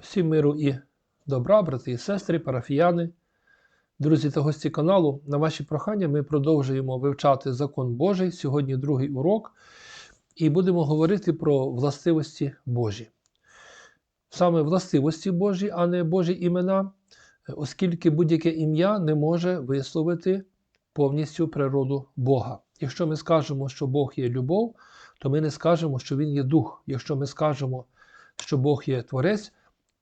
Всім миру і добра, брати і сестри, парафіяни, друзі та гості каналу. На ваші прохання ми продовжуємо вивчати закон Божий. Сьогодні другий урок, і будемо говорити про властивості Божі. Саме властивості Божі, а не Божі імена, оскільки будь-яке ім'я не може висловити повністю природу Бога. Якщо ми скажемо, що Бог є любов, то ми не скажемо, що Він є дух. Якщо ми скажемо, що Бог є творець,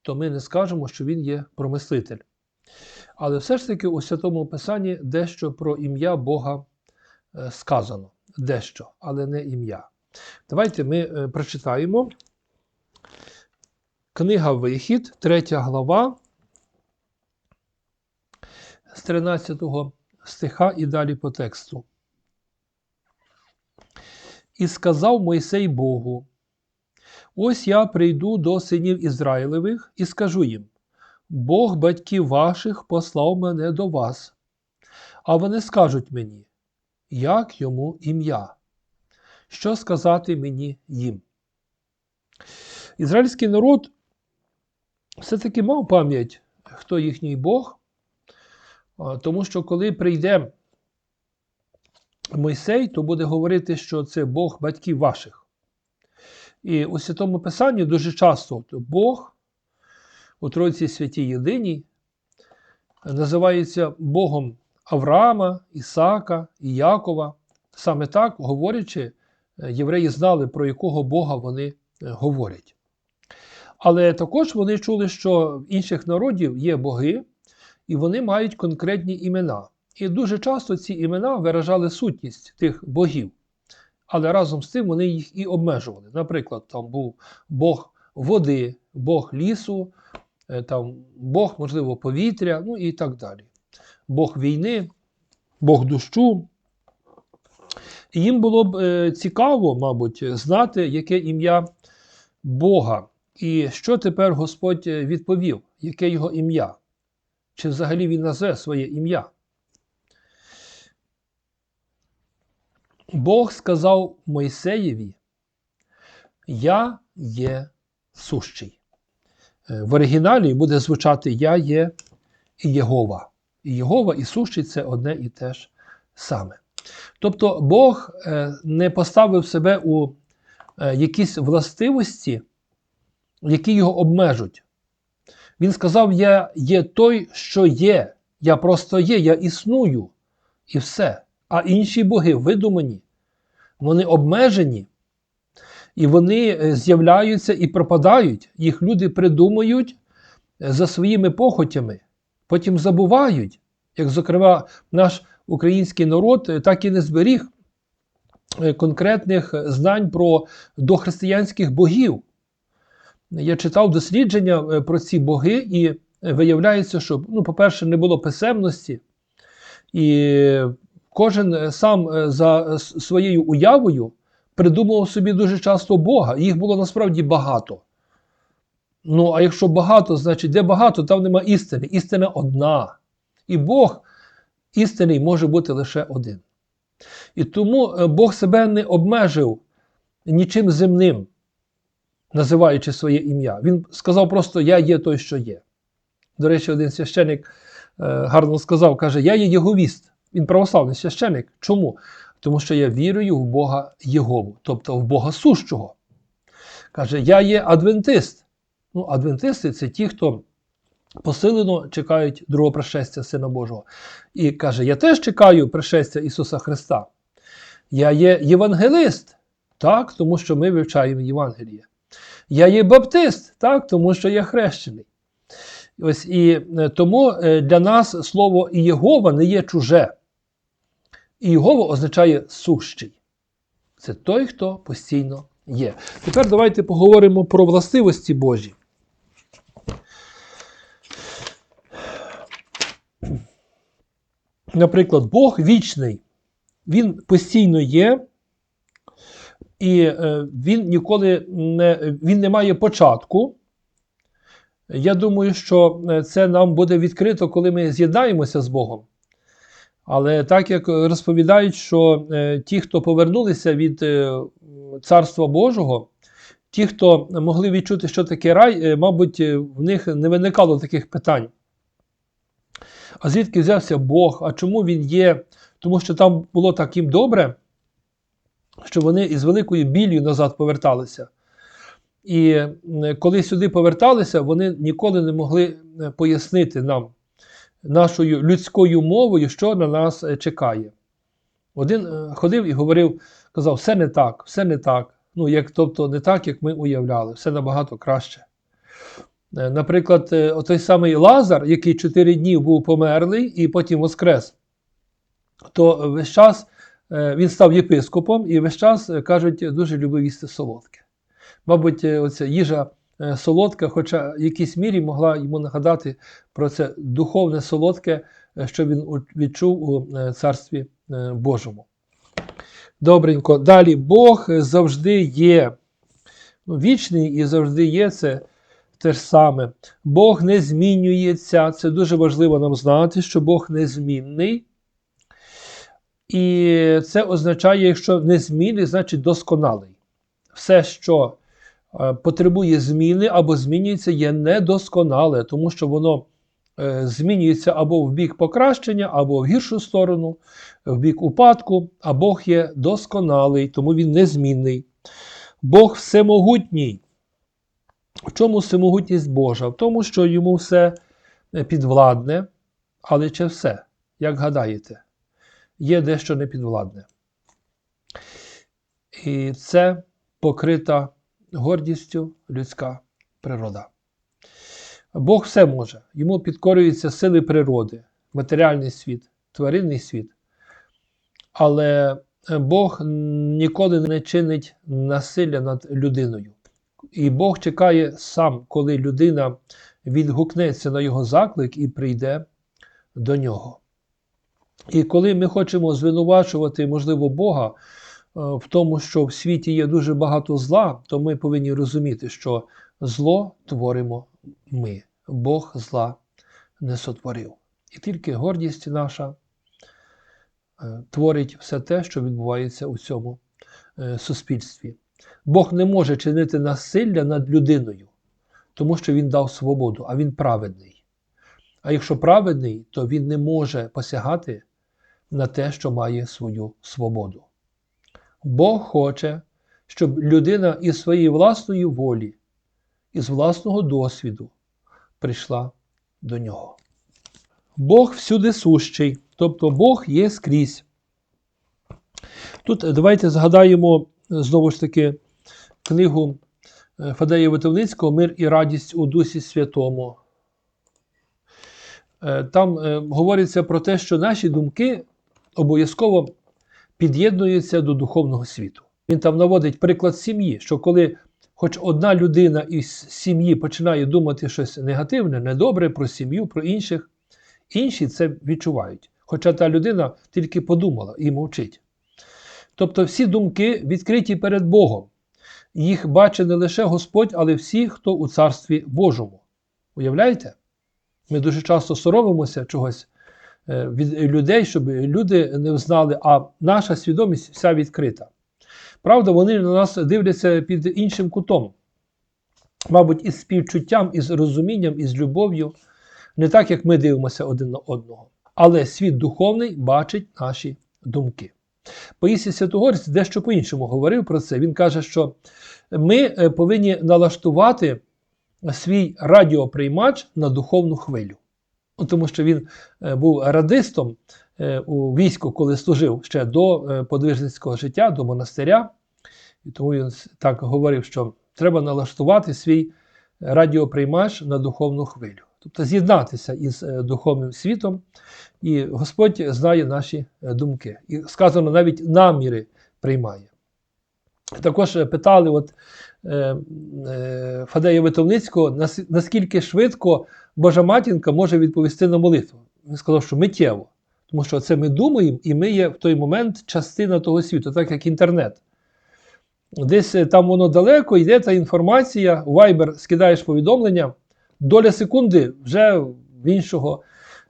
то ми не скажемо, що він є промислитель. Але все ж таки у Святому Писанні дещо про ім'я Бога е, сказано. Дещо, але не ім'я. Давайте ми е, прочитаємо. Книга Вихід, 3 глава, з 13 стиха і далі по тексту. І сказав Мойсей Богу. Ось я прийду до синів Ізраїлевих і скажу їм: Бог батьків ваших послав мене до вас. А вони скажуть мені, як йому ім'я? Що сказати мені їм? Ізраїльський народ все-таки мав пам'ять, хто їхній Бог, тому що коли прийде Мойсей, то буде говорити, що це Бог батьків ваших. І у Святому Писанні дуже часто Бог у Тройці Святій Єдиній називається Богом Авраама, Ісака і Якова. Саме так, говорячи, євреї знали, про якого Бога вони говорять. Але також вони чули, що в інших народів є боги, і вони мають конкретні імена. І дуже часто ці імена виражали сутність тих богів але разом з тим вони їх і обмежували. Наприклад, там був Бог води, Бог лісу, е, там Бог, можливо, повітря, ну і так далі. Бог війни, Бог дощу. І їм було б е, цікаво, мабуть, знати, яке ім'я Бога. І що тепер Господь е, відповів, яке його ім'я? Чи взагалі він назве своє ім'я? Бог сказав Мойсеєві, Я є сущий. Е, в оригіналі буде звучати Я є Єгова. І Єгова і сущий це одне і те ж саме. Тобто Бог е, не поставив себе у е, якісь властивості, які його обмежуть. Він сказав: Я є той, що є. Я просто є, я існую. І все. А інші боги видумані, вони обмежені, і вони е, з'являються і пропадають. Їх люди придумують е, за своїми похотями, потім забувають, як, зокрема, наш український народ е, так і не зберіг конкретних знань про дохристиянських богів. Я читав дослідження про ці боги, і виявляється, що, ну, по-перше, не було писемності. І Кожен е, сам е, за своєю уявою придумував собі дуже часто Бога. Їх було насправді багато. Ну, а якщо багато, значить де багато, там нема істини. Істина одна. І Бог істинний може бути лише один. І тому е, Бог себе не обмежив нічим земним, називаючи своє ім'я. Він сказав просто: Я є той, що є. До речі, один священик гарно сказав, каже, я є Єговіст. Він православний священик. Чому? Тому що я вірую в Бога Єгову, тобто в Бога сущого. Каже, я є адвентист. Ну, адвентисти це ті, хто посилено чекають другого пришестя Сина Божого. І каже, я теж чекаю пришестя Ісуса Христа. Я є євангелист, так, тому що ми вивчаємо Євангеліє. Я є баптист, так, тому що я хрещений. Ось І е, тому е, для нас слово Єгова не є чуже. І Його означає сущий. Це той, хто постійно є. Тепер давайте поговоримо про властивості Божі. Наприклад, Бог вічний, Він постійно є, і е, він ніколи не, він не має початку. Я думаю, що е, це нам буде відкрито, коли ми з'єднаємося з Богом. Але так як розповідають, що е, ті, хто повернулися від е, Царства Божого, ті, хто могли відчути, що таке рай, е, мабуть, в них не виникало таких питань. А звідки взявся Бог? А чому він є? Тому що там було так їм добре, що вони із великою біллю назад поверталися. І коли сюди поверталися, вони ніколи не могли пояснити нам нашою людською мовою, що на нас е, чекає. Один е, ходив і говорив, казав, все не так, все не так. Ну, як, тобто не так, як ми уявляли, все набагато краще. Е, Наприклад, отой самий Лазар, який чотири дні був померлий і потім воскрес, то весь час він став єпископом і весь час, кажуть, дуже любив їсти солодке. Мабуть, оця їжа солодка, хоча в якійсь мірі могла йому нагадати про це духовне солодке, е, що він відчув у е, Царстві е, Божому. Добренько. Далі Бог завжди є. Ну, вічний і завжди є це те ж саме. Бог не змінюється. Це дуже важливо нам знати, що Бог незмінний. І це означає, якщо незмінний, значить досконалий. Все, що е, потребує зміни або змінюється, є недосконале, тому що воно е, змінюється або в бік покращення, або в гіршу сторону, в бік упадку, а Бог є досконалий, тому він незмінний. Бог всемогутній. В чому всемогутність Божа? В тому, що йому все е, підвладне, але чи все, як гадаєте, є дещо непідвладне. І це покрита гордістю людська природа. Бог все може. Йому підкорюються сили природи, матеріальний світ, тваринний світ. Але е, Бог ніколи не чинить насилля над людиною. І Бог чекає сам, коли людина відгукнеться на його заклик і прийде до нього. І коли ми хочемо звинувачувати, можливо, Бога в тому, що в світі є дуже багато зла, то ми повинні розуміти, що зло творимо ми. Бог зла не сотворив. І тільки гордість наша е, творить все те, що відбувається у цьому е, суспільстві. Бог не може чинити насилля над людиною, тому що Він дав свободу, а Він праведний. А якщо праведний, то він не може посягати на те, що має свою свободу. Бог хоче, щоб людина із своєї власної волі, із власного досвіду прийшла до нього. Бог всюди сущий, тобто Бог є скрізь. Тут давайте згадаємо знову ж таки книгу е, Фадея Витовницького Мир і радість у Дусі Святому. Е, Там е, говориться про те, що наші думки обов'язково під'єднуються до духовного світу. Він там наводить приклад сім'ї, що коли хоч одна людина із сім'ї починає думати щось негативне, недобре про сім'ю, про інших, інші це відчувають. Хоча та людина тільки подумала і мовчить. Тобто всі думки відкриті перед Богом. Їх бачить не лише Господь, але всі, хто у Царстві Божому. Уявляєте? Ми дуже часто соромимося чогось від людей, щоб люди не знали, а наша свідомість вся відкрита. Правда, вони на нас дивляться під іншим кутом. Мабуть, із співчуттям, із розумінням, із любов'ю, не так, як ми дивимося один на одного. Але світ духовний бачить наші думки. Поїсі Святогорець дещо по-іншому говорив про це. Він каже, що ми е, повинні налаштувати свій радіоприймач на духовну хвилю. Ну, Тому що він е, був радистом е, у війську, коли служив ще до е, подвижницького життя, до монастиря. І тому він так говорив, що треба налаштувати свій радіоприймач на духовну хвилю. Тобто з'єднатися із духовним світом, і Господь знає наші думки. І сказано, навіть наміри приймає. Також питали от, е, е, Фадея Витовницького, наскільки швидко Божа матінка може відповісти на молитву. Він сказав, що миттєво. Тому що це ми думаємо, і ми є в той момент частина того світу, так як інтернет. Десь е, там воно далеко, йде та інформація, у Viber скидаєш повідомлення, доля секунди вже в іншого,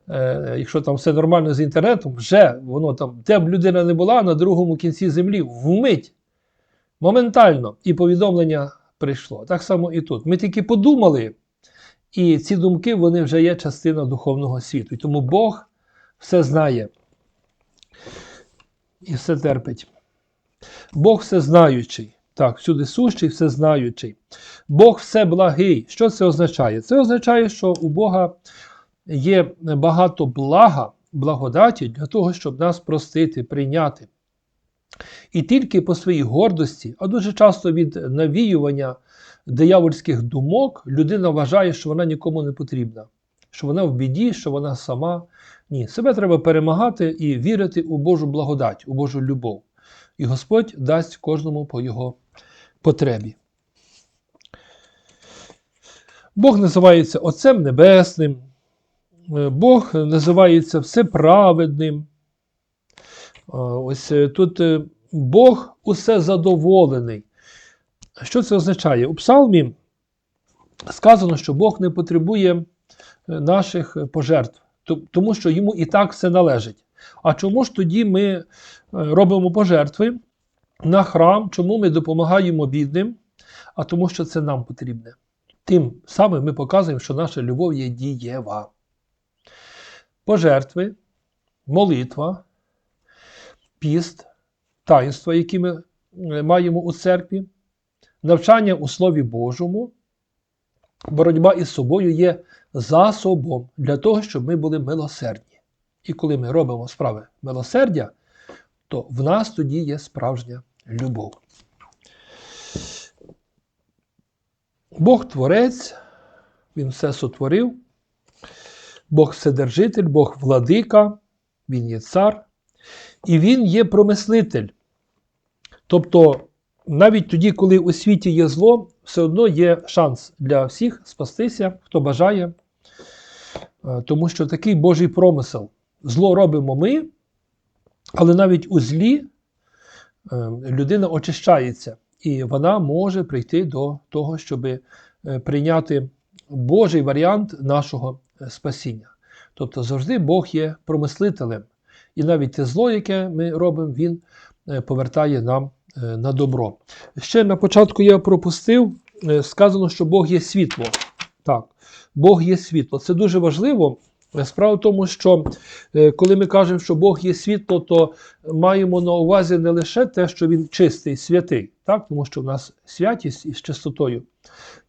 е, якщо там все нормально з інтернетом, вже воно там, де б людина не була, на другому кінці землі, вмить, моментально, і повідомлення прийшло. Так само і тут. Ми тільки подумали, і ці думки вони вже є частина духовного світу. І тому Бог все знає і все терпить. Бог всезнаючий. Так, всюди сущий, всезнаючий. Бог все благий. Що це означає? Це означає, що у Бога є багато блага, благодаті для того, щоб нас простити, прийняти. І тільки по своїй гордості, а дуже часто від навіювання диявольських думок, людина вважає, що вона нікому не потрібна, що вона в біді, що вона сама. Ні, себе треба перемагати і вірити у Божу благодать, у Божу любов. І Господь дасть кожному по його потребі. Бог називається Отцем Небесним, е, Бог називається Всеправедним. Е, Ось е, тут Бог усе задоволений. Що це означає? У Псалмі сказано, що Бог не потребує е, наших пожертв, тому що йому і так все належить. А чому ж тоді ми е, робимо пожертви на храм, чому ми допомагаємо бідним? А тому, що це нам потрібне. Тим самим ми показуємо, що наша любов є дієва. Пожертви, молитва, піст, таїнства, які ми е, маємо у церкві, навчання у Слові Божому, боротьба із собою є засобом для того, щоб ми були милосердні. І коли ми робимо справи милосердя, то в нас тоді є справжня любов. Бог Творець, Він все сотворив, Бог Вседержитель, Бог владика, Він є цар, і Він є промислитель. Тобто, навіть тоді, коли у світі є зло, все одно є шанс для всіх спастися, хто бажає. Е, Тому що такий Божий промисел. Зло робимо ми, але навіть у злі е, людина очищається, і вона може прийти до того, щоб прийняти Божий варіант нашого е, спасіння. Тобто завжди Бог є промислителем. І навіть те зло, яке ми робимо, Він е, повертає нам е, на добро. Ще на початку я пропустив, е, сказано, що Бог є світло. Так, Бог є світло. Це дуже важливо. Е, Справа в тому, що е, коли ми кажемо, що Бог є світло, то маємо на увазі не лише те, що Він чистий, святий, так? тому що в нас святість із чистотою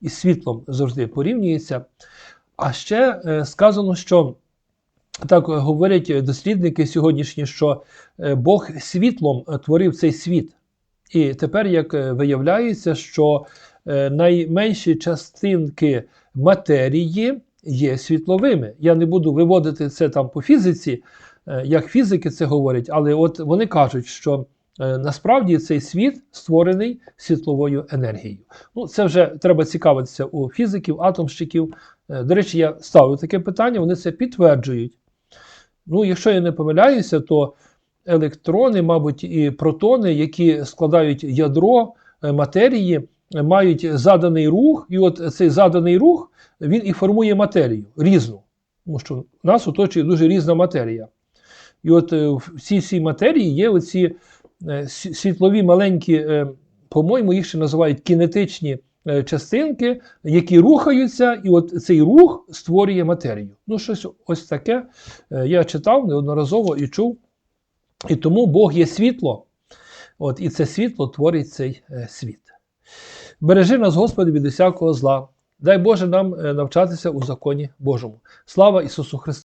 і світлом завжди порівнюється. А ще е, сказано, що так говорять дослідники сьогоднішні, що е, Бог світлом е, творив цей світ. І тепер, як е, виявляється, що е, найменші частинки матерії є світловими. Я не буду виводити це там по фізиці, е, як фізики це говорять, але от вони кажуть, що насправді цей світ створений світловою енергією. Ну, це вже треба цікавитися у фізиків, атомщиків. До речі, я ставив таке питання, вони це підтверджують. Ну, якщо я не помиляюся, то електрони, мабуть, і протони, які складають ядро е, матерії, е, мають заданий рух, і от цей заданий рух він і формує матерію різну. Тому що нас оточує дуже різна матерія. І от е, в цій всій матерії є оці світлові маленькі, по-моєму, їх ще називають кінетичні частинки, які рухаються, і от цей рух створює матерію. Ну, щось ось таке я читав неодноразово і чув. І тому Бог є світло, от, і це світло творить цей е, світ. Бережи нас, Господи, від усякого зла. Дай Боже нам е, навчатися у законі Божому. Слава Ісусу Христу!